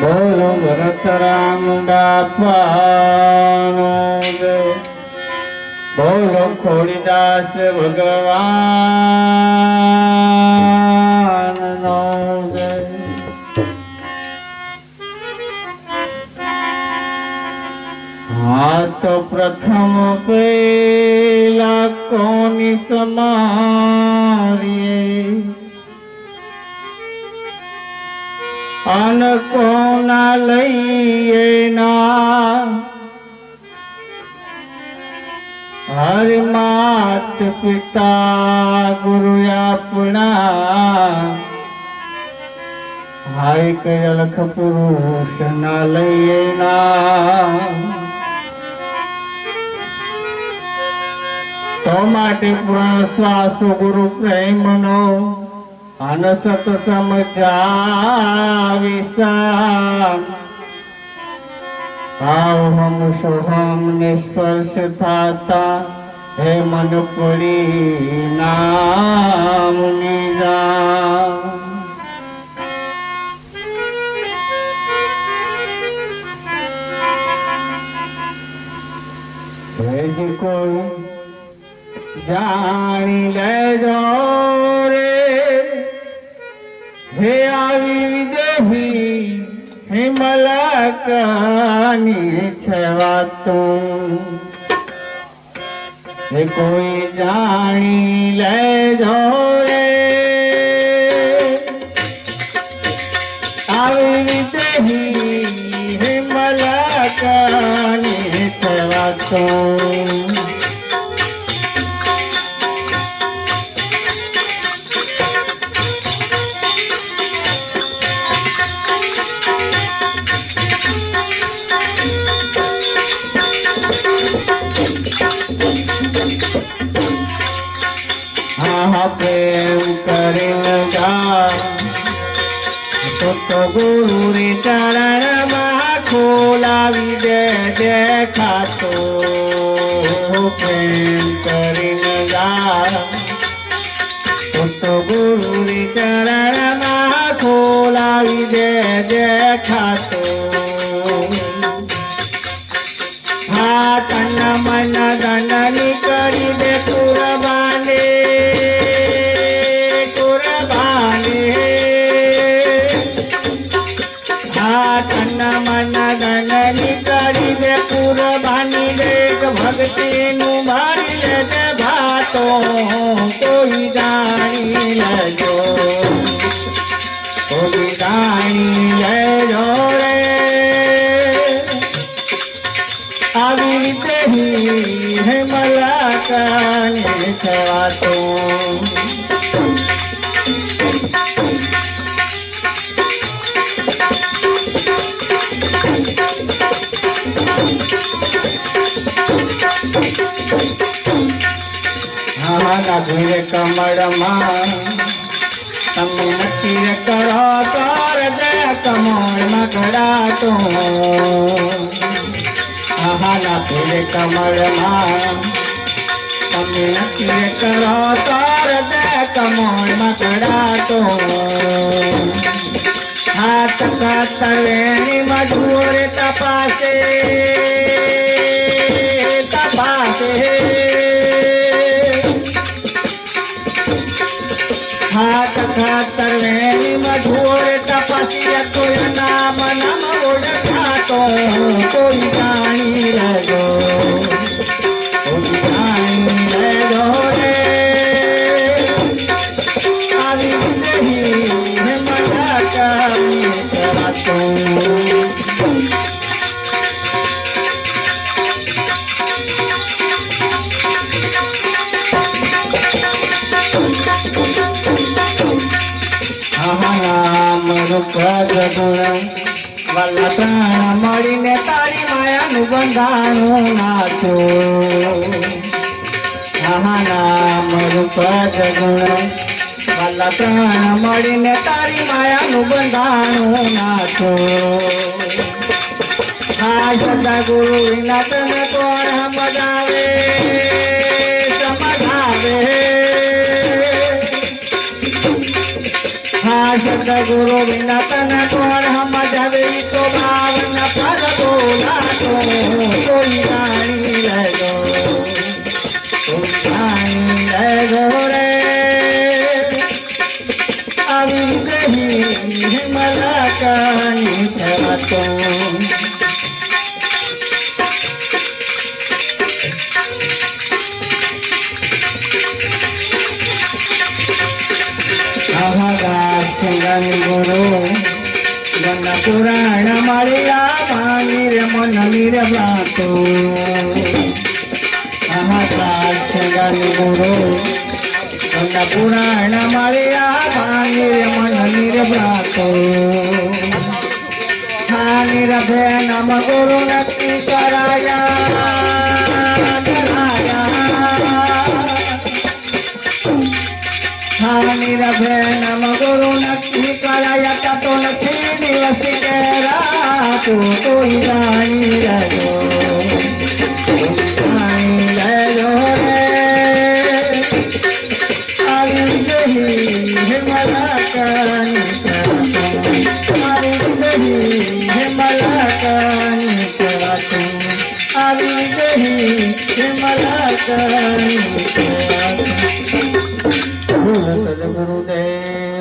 બોલો ભરત રામ બાપાનો બોલો ખોડીદાસ ભગવાનનો હા તો પ્રથમ પેલા કોની સમારીએ અન કોના લઈએ ના? હર માત પિતા ગુરુ આપણા. હાય કયલખ પુરુષ ના લઈએ ના? તો માટે પૂર્ણ શ્વાસ ગુરુ પ્રેમનો અનસત સમજાવિશા ભાવહમ સોહમ નિષ્પર્શ થતા હે મન પડી નામ નિજા કોઈ જાણી લેજો રે. હે આવી વિદેહી હે મલકની છે વાતું. હે કોઈ જાણી લેજો રે. આવી વિદેહી હે મલકની છે વાતું. હા પ્રેમ કરીને જા તો તો ગુરુ રે ચરણમાં ખોલાવી દે દેખાતો પ્રેમ કરીને જા તો તો ગુરુ રે ચરણમાં ખોલાવી દે દેખાતો હા તન મન ધન ધન નીકળી દે કુરબાની દે ભક્તિનું મારી લેજે ભાતો. કોઈ જાણી લેજો. કોઈ જાણી લેજો આવી રીતે હે મલાકાની નભીર કમળમાં તમે નક્કી કરો તાર દે કમળમાં કડાતો આહાના ફૂલે કમળમાં તમે નક્કી કરો તાર દે કમળમાં કડાતો હાથ કાતરેની મજૂર તપાસે તપાસે હાથ કાતરેની મજૂર તપાસી કોઈ નામ નામ ઓળખાતો કોઈ જાણી લેજો કોઈ જાણી નામ રૂપ જગુણ વલ્લ પ્રાણ મળીને તારી માયાનું બંધાણું નાચો નામ રૂપ જગુણ વલ્લ મળીને તારી માયાનું બંધાણું નાચો સદા ગુરુ વિના તને કોણ સમજાવે સદગુરુ વિના તને કોણ સમજાવે ઈ તો ભાવના પર બોલાતો. કોઈ मन पुराण मरिया मानिर मन निर्वातो महाकाष्ठ गुरु मन पुराण मरिया मानिर मन निर्वातो हानिर भे नम गुरु नक्ति कराया હાની રભે નમ ગુરુ નક્કી કરાયા તો નથી દિવસ કેરા તું કોઈ સદગુરુદેવ